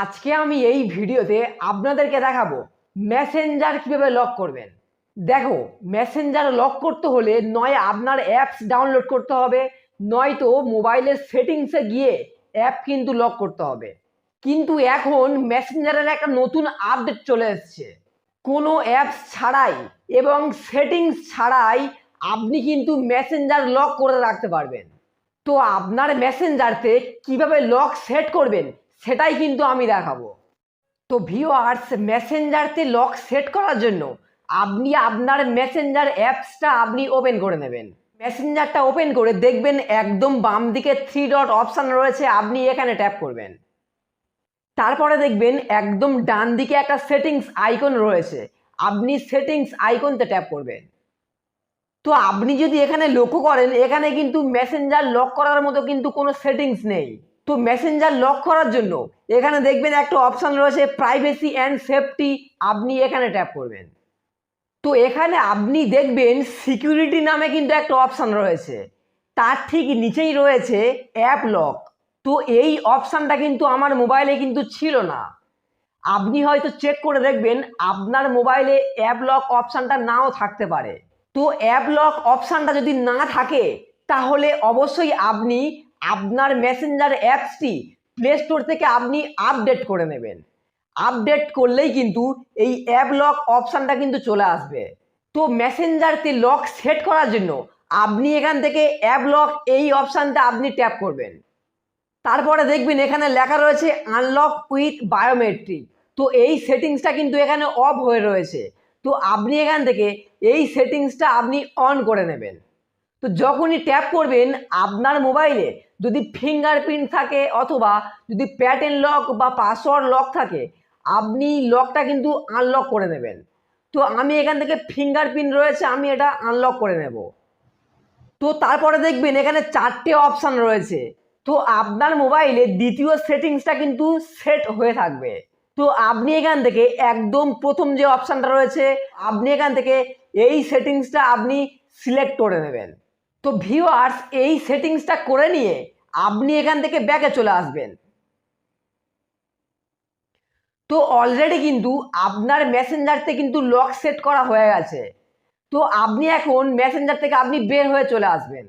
আজকে আমি এই ভিডিওতে আপনাদেরকে দেখাবো মেসেঞ্জার কীভাবে লক করবেন। দেখো মেসেঞ্জার লক করতে হলে নয় আপনার অ্যাপস ডাউনলোড করতে হবে নয়তো মোবাইলের সেটিংসে গিয়ে অ্যাপ কিন্তু লক করতে হবে। কিন্তু এখন মেসেঞ্জারের একটা নতুন আপডেট চলে এসছে। কোনো অ্যাপস ছাড়াই এবং সেটিংস ছাড়াই আপনি কিন্তু মেসেঞ্জার লক করে রাখতে পারবেন। তো আপনার মেসেঞ্জারতে কীভাবে লক সেট করবেন সেটাই কিন্তু আমি দেখাবো। তো ভিওয়ার্স মেসেঞ্জারতে লক সেট করার জন্য আপনি আপনার মেসেঞ্জার অ্যাপসটা আপনি ওপেন করে নেবেন। মেসেঞ্জারটা ওপেন করে দেখবেন একদম বাম দিকে থ্রি ডট অপশান রয়েছে, আপনি এখানে ট্যাপ করবেন। তারপরে দেখবেন একদম ডান দিকে একটা সেটিংস আইকন রয়েছে, আপনি সেটিংস আইকনতে ট্যাপ করবেন। তো আপনি যদি এখানে লক্ষ্য করেন, এখানে কিন্তু মেসেঞ্জার লক করার মতো কিন্তু কোনো সেটিংস নেই। তো মেসেঞ্জার লক করার জন্য এখানে দেখবেন একটা অপশান রয়েছে প্রাইভেসি অ্যান্ড সেফটি আপনি এখানে ট্যাপ করবেন। তো এখানে আপনি দেখবেন সিকিউরিটি নামে কিন্তু একটা অপশান রয়েছে। তার ঠিক নিচেই রয়েছে অ্যাপ লক তো এই অপশানটা কিন্তু আমার মোবাইলে কিন্তু ছিল না। আপনি হয়তো চেক করে দেখবেন আপনার মোবাইলে অ্যাপ লক অপশানটা নাও থাকতে পারে। তো অ্যাপ লক অপশানটা যদি না থাকে, তাহলে অবশ্যই আপনি আপনার মেসেঞ্জার অ্যাপসটি প্লে স্টোর থেকে আপনি আপডেট করে নেবেন। আপডেট করলেই কিন্তু এই অ্যাপ লক অপশানটা কিন্তু চলে আসবে। তো মেসেঞ্জারতে লক সেট করার জন্য আপনি এখান থেকে অ্যাপ লক এই অপশানটা আপনি ট্যাপ করবেন। তারপরে দেখবেন এখানে লেখা রয়েছে আনলক উইথ বায়োমেট্রিক তো এই সেটিংসটা কিন্তু এখানে অফ হয়ে রয়েছে। তো আপনি এখান থেকে এই সেটিংসটা আপনি অন করে নেবেন। তো যখনই ট্যাপ করবেন আপনার মোবাইলে যদি ফিঙ্গারপ্রিন্ট থাকে অথবা যদি প্যাটার্ন লক বা পাসওয়ার্ড লক থাকে, আপনি লকটা কিন্তু আনলক করে নেবেন। তো আমি এখান থেকে ফিঙ্গারপ্রিন্ট রয়েছে, আমি এটা আনলক করে নেব। তো তারপরে দেখবেন এখানে চারটে অপশান রয়েছে। তো আপনার মোবাইলে দ্বিতীয় সেটিংসটা কিন্তু সেট হয়ে থাকবে। তো আপনি এখান থেকে একদম প্রথম যে অপশানটা রয়েছে, আপনি এখান থেকে এই সেটিংসটা আপনি সিলেক্ট করে নেবেন। তো ভিউয়ার্স এই সেটিংসটা করে নিয়ে আপনি এখান থেকে ব্যাকে চলে আসবেন। তো অলরেডি কিন্তু আপনার মেসেঞ্জারতে কিন্তু লক সেট করা হয়ে গেছে। তো আপনি এখন মেসেঞ্জার থেকে আপনি বের হয়ে চলে আসবেন।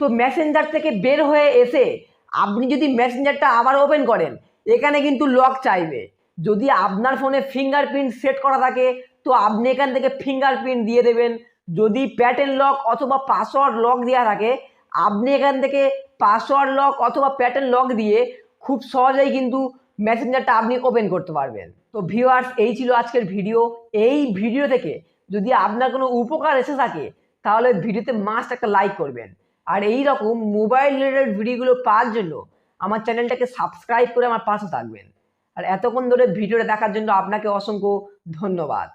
তো মেসেঞ্জার থেকে বের হয়ে এসে আপনি যদি মেসেঞ্জারটা আবার ওপেন করেন, এখানে কিন্তু লক চাইবে। যদি আপনার ফোনে ফিঙ্গারপ্রিন্ট সেট করা থাকে, তো আপনি এখান থেকে ফিঙ্গারপ্রিন্ট দিয়ে দেবেন। যদি প্যাটার্ন লক অথবা পাসওয়ার্ড লক দেওয়া থাকে, আপনি এখান থেকে পাসওয়ার্ড লক অথবা প্যাটার্ন লক দিয়ে খুব সহজেই কিন্তু মেসেঞ্জারটা আপনি ওপেন করতে পারবেন। তো ভিউয়ার্স এই ছিল আজকের ভিডিও এই ভিডিও থেকে যদি আপনার কোনো উপকার এসে থাকে, তাহলে ভিডিওতে মাস্ট একটা লাইক করবেন। আর এই রকম মোবাইল রিলেটেড ভিডিওগুলো পাওয়ার জন্য আমার চ্যানেলটাকে সাবস্ক্রাইব করে আমার পাশে থাকবেন। আর এতক্ষণ ধরে ভিডিওটা দেখার জন্য আপনাকে অসংখ্য ধন্যবাদ।